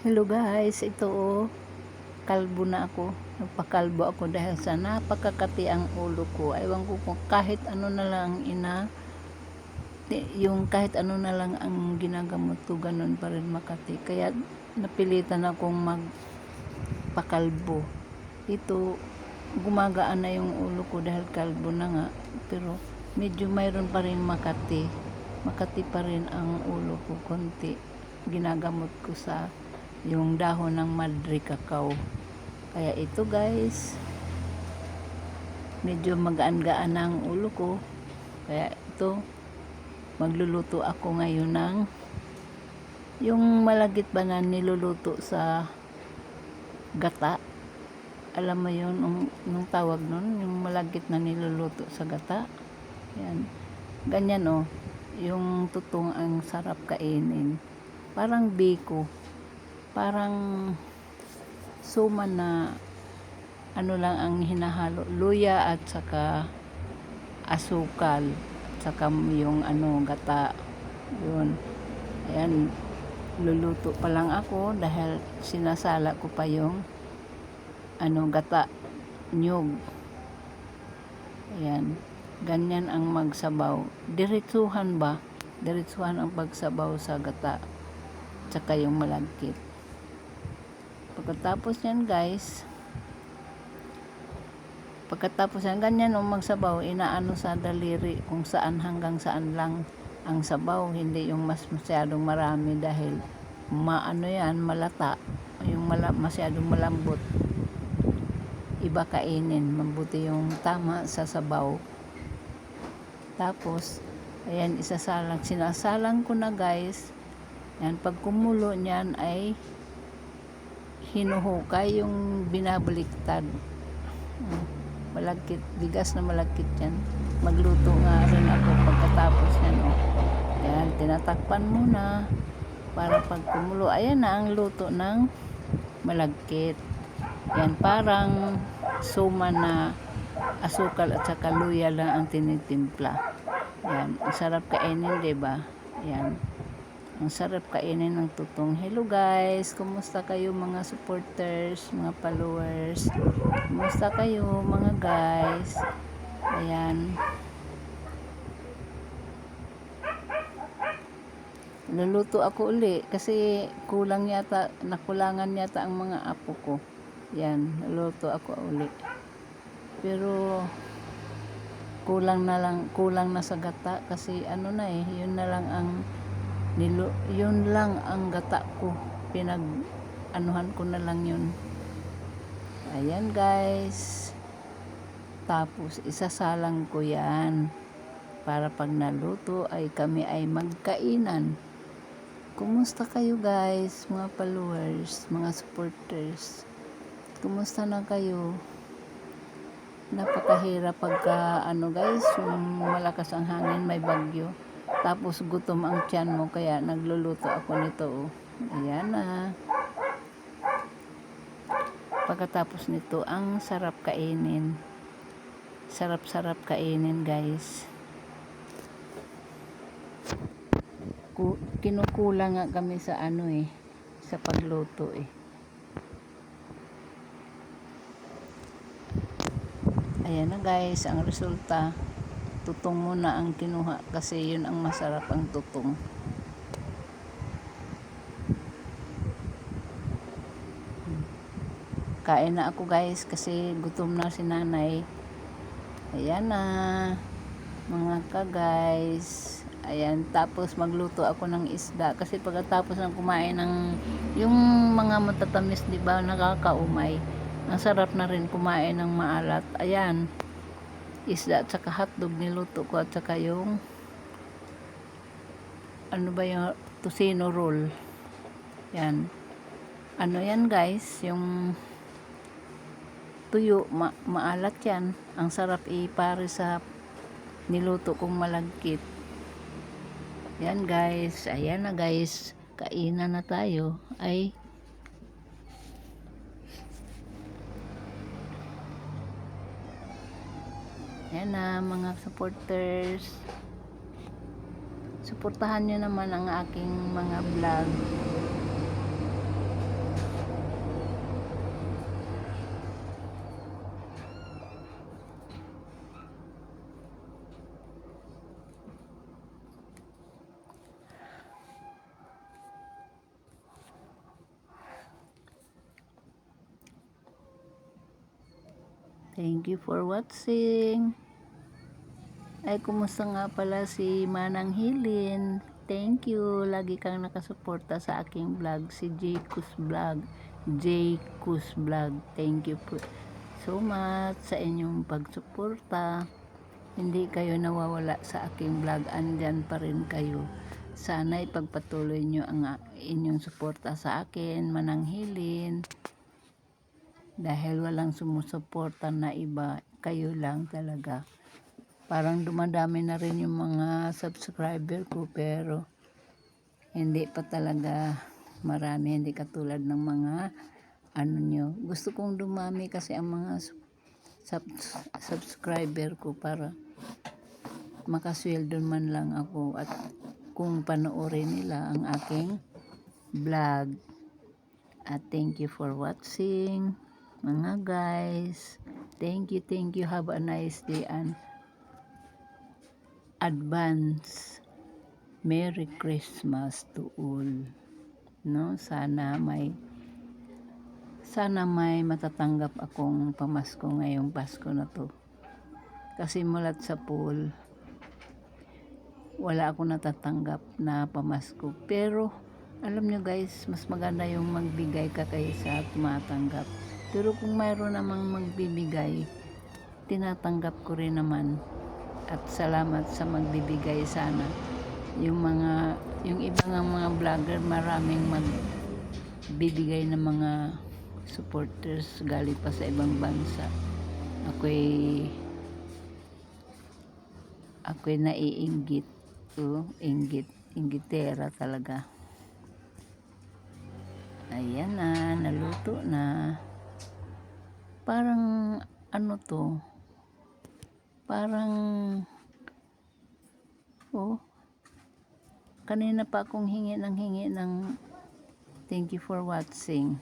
Hello guys, ito oh, kalbo na ako. Nagpakalbo ako dahil sa napakakati ang ulo ko. Ewan ko kung kahit ano na lang ina, yung kahit ano na lang ang ginagamot ko, ganun pa rin makati. Kaya napilitan akong magpakalbo. Ito, gumagaan na yung ulo ko dahil kalbo na nga. Pero medyo mayroon pa rin makati. Makati pa rin ang ulo ko konti. Ginagamot ko sa yung dahon ng madre cacao. Kaya ito guys, medyo magaan-gaan ang ulo ko. Kaya ito, magluluto ako ngayon ng yung malagit ba na niluluto sa gata. Alam mo yun, nung, nung tawag nun, yung malagit na niluluto sa gata. Yan. Ganyan oh, yung tutong ang sarap kainin. Parang biko parang suman na ano lang ang hinahalo luya at saka asukal at saka yung ano gata yun. Ayan luluto pa lang ako dahil sinasala ko pa yung ano gata nyug. Ayan ganyan ang magsabaw. Diretsuhan ba? Diretsuhan ang pagsabaw sa gata tsaka yung malagkit Pagkatapos yan guys, pagkatapos yan, ganyan o magsabaw, inaano sa daliri kung saan hanggang saan lang ang sabaw, hindi yung mas masyadong marami dahil maano yan, malata, yung mala, masyadong malambot. Iba kainin, mabuti yung tama sa sabaw. Tapos, ayan, isasalang, sinasalang ko na guys, yan, pag kumulo niyan ay hinuhukay yung binabaliktad. Mm, Malagkit, bigas na malagkit yan. Magluto nga rin ako pagkatapos yan. Oh. Yan, tinatakpan muna para pag kumulo. Ayan na ang luto ng malagkit. Yan, parang suma na asukal at saka luya lang ang tinitimpla. Yan, ang sarap kainin, ba? Yan. Ang sarap kainin ng tutong. Hello guys, kumusta kayo mga supporters, mga followers? Kumusta kayo mga guys? Ayan. Luluto ako uli kasi kulang yata, nakulangan yata ang mga apo ko. Yan, luluto ako uli. Pero kulang na lang, kulang na sa gata kasi ano na eh, yun na lang ang nilo, yun lang ang gata ko. Pinag anuhan ko na lang yun. Ayan guys. Tapos isasalang ko yan. Para pag naluto ay kami ay magkainan. Kumusta kayo guys? Mga followers mga supporters. Kumusta na kayo? Napakahirap pagka ano guys yung malakas ang hangin may bagyo tapos gutom ang tiyan mo kaya nagluluto ako nito. Oh. Ayan na. Pagkatapos nito, ang sarap kainin. Sarap-sarap kainin guys. Ku kinukulang nga kami sa ano eh. Sa pagluto eh. Ayan na guys, ang resulta tutong muna ang kinuha kasi yun ang masarap ang tutong. Kain na ako guys kasi gutom na si nanay. Ayan na mga ka guys. Ayan tapos magluto ako ng isda kasi pagkatapos ng kumain ng yung mga matatamis di ba nakakaumay. Ang sarap na rin kumain ng maalat. Ayan isda at saka hotdog niluto ko at saka yung ano ba yung tocino roll? Yan. Ano yan guys? Yung tuyo ma maalat yan. Ang sarap ipare sa niluto kong malagkit. Yan guys. Ayan na guys. Kainan na tayo. Ay Yan na mga supporters. Suportahan nyo naman ang aking mga vlog. Thank you for watching. Ay, kumusta nga pala si Manang Hilin? Thank you. Lagi kang nakasuporta sa aking vlog. Si Jaykus Vlog. Jaykus Vlog. Thank you po so much sa inyong pagsuporta. Hindi kayo nawawala sa aking vlog. Andyan pa rin kayo. Sana ipagpatuloy nyo ang inyong suporta sa akin. Manang Hilin. Dahil walang sumusuporta na iba. Kayo lang talaga. Parang dumadami na rin yung mga subscriber ko pero hindi pa talaga marami hindi katulad ng mga ano nyo. Gusto kong dumami kasi ang mga sub- sub- subscriber ko para makasweldo man lang ako at kung panoorin nila ang aking vlog. At thank you for watching mga guys thank you thank you have a nice day and advance Merry Christmas to all. No, sana may sana may matatanggap akong pamasko ngayong Pasko na to. Kasi mulat sa pool, wala akong natatanggap na pamasko. Pero, alam nyo guys, mas maganda yung magbigay ka kaysa tumatanggap. Pero kung mayroon namang magbibigay, tinatanggap ko rin naman. At salamat sa magbibigay sana. Yung mga yung ibang mga vlogger maraming magbibigay ng mga supporters. Galing pa sa ibang bansa. Ako'y ako'y naiinggit. Oh, inggit inggitera talaga. Ayan na naluto na parang ano to? Parang oh kanina pa akong hingi ng hingi ng thank you for watching